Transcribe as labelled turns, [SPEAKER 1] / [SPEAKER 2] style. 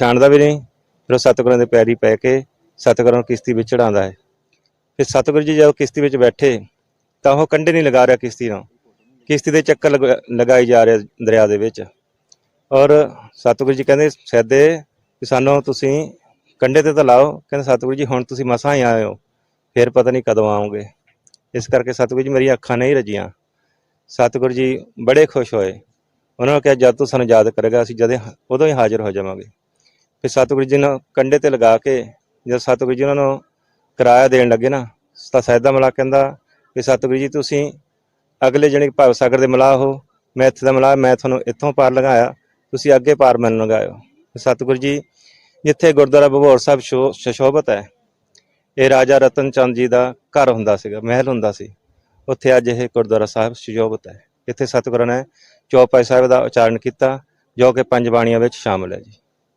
[SPEAKER 1] ਪਛਾਣਦਾ ਵੀ ਨਹੀਂ, ਫਿਰ ਉਹ ਸਤਿਗੁਰਾਂ ਦੇ ਪੈਰੀ ਪੈ ਕੇ ਸਤਿਗੁਰਾਂ ਨੂੰ ਕਿਸ਼ਤੀ ਵਿੱਚ ਚੜਾਉਂਦਾ ਹੈ। ਫਿਰ ਸਤਿਗੁਰੂ ਜੀ ਜਦੋਂ ਕਿਸ਼ਤੀ ਵਿੱਚ ਬੈਠੇ, ਤਾਂ ਉਹ ਕੰਢੇ ਨਹੀਂ ਲਗਾ ਰਿਹਾ ਕਿਸ਼ਤੀ ਨੂੰ। ਕਿਸ਼ਤੀ ਦੇ ਚੱਕਰ ਲਗਾ- ਲਗਾਈ ਜਾ ਰਿਹਾ ਦਰਿਆ ਦੇ ਵਿੱਚ। ਔਰ ਸਤਿਗੁਰੂ ਜੀ ਕਹਿੰਦੇ ਸੈਦੇ ਕਿ ਸਾਨੂੰ ਤੁਸੀਂ ਕੰਢੇ ਤੇ ਤਾਂ ਲਾਓ, ਕਹਿੰਦੇ ਸਤਿਗੁਰੂ ਜੀ ਹੁਣ ਤੁਸੀਂ ਮਸਾਂ ਹੀ ਆਏ ਹੋ, ਫਿਰ ਪਤਾ ਨਹੀਂ ਕਦੋਂ ਆਓਗੇ। ਇਸ ਕਰਕੇ ਸਤਿਗੁਰੂ ਜੀ ਮੇਰੀਆਂ ਅੱਖਾਂ ਨਹੀਂ ਰਜੀਆਂ। ਸਤਿਗੁਰੂ ਜੀ ਬੜੇ ਖੁਸ਼ ਹੋਏ। ਉਹਨਾਂ ਨੇ ਕਿਹਾ, ਜਦ ਤੂੰ ਸਾਨੂੰ ਯਾਦ ਕਰੇਗਾ, ਅਸੀਂ ਜਦੇ ਉਦੋਂ ਹੀ ਹਾਜ਼ਰ ਹੋ ਜਾਵਾਂਗੇ। ਫਿਰ ਸਤਿਗੁਰੂ ਜੀ ਨੂੰ ਕੰਢੇ ਤੇ ਲਗਾ ਕੇ ਜਦ ਸਤਿਗੁਰੂ ਜੀ ਉਹਨਾਂ ਨੂੰ ਕਿਰਾਇਆ ਦੇਣ ਲੱਗੇ ਨਾ, ਤਾਂ ਸੈਦਾ ਮਲਾ ਕਹਿੰਦਾ ਕਿ ਸਤਿਗੁਰੂ ਜੀ ਤੁਸੀਂ ਅਗਲੇ ਜਣੇ ਭਾਵ ਸਾਗਰ ਦੇ ਮਲਾਹ ਹੋ, ਮੈਂ ਇੱਥੇ ਦਾ ਮਲਾਹ, ਮੈਂ ਤੁਹਾਨੂੰ ਇੱਥੋਂ ਪਾਰ ਲਗਾਇਆ ਤੁਸੀਂ ਅੱਗੇ ਪਾਰ ਮੈਨੂੰ ਲਗਾਇਓ ਸਤਿਗੁਰੂ ਜੀ ਜਿੱਥੇ ਗੁਰਦੁਆਰਾ ਭਗੌਰ ਸਾਹਿਬ ਸ਼ੋ- ਸ਼ਸ਼ੋਭਤ ਹੈ, ਇਹ ਰਾਜਾ ਰਤਨ ਚੰਦ ਜੀ ਦਾ ਘਰ ਹੁੰਦਾ ਸੀਗਾ, ਮਹਿਲ ਹੁੰਦਾ ਸੀ। ਉੱਥੇ ਅੱਜ ਇਹ ਗੁਰਦੁਆਰਾ ਸਾਹਿਬ ਸੁਸ਼ੋਭਿਤ ਹੈ। ਇੱਥੇ ਸਤਿਗੁਰਾਂ ਨੇ ਚੌਪਾਈ ਸਾਹਿਬ ਦਾ ਉਚਾਰਨ ਕੀਤਾ, ਜੋ ਕਿ ਪੰਜ ਬਾਣੀਆਂ ਵਿੱਚ ਸ਼ਾਮਲ ਹੈ ਜੀ।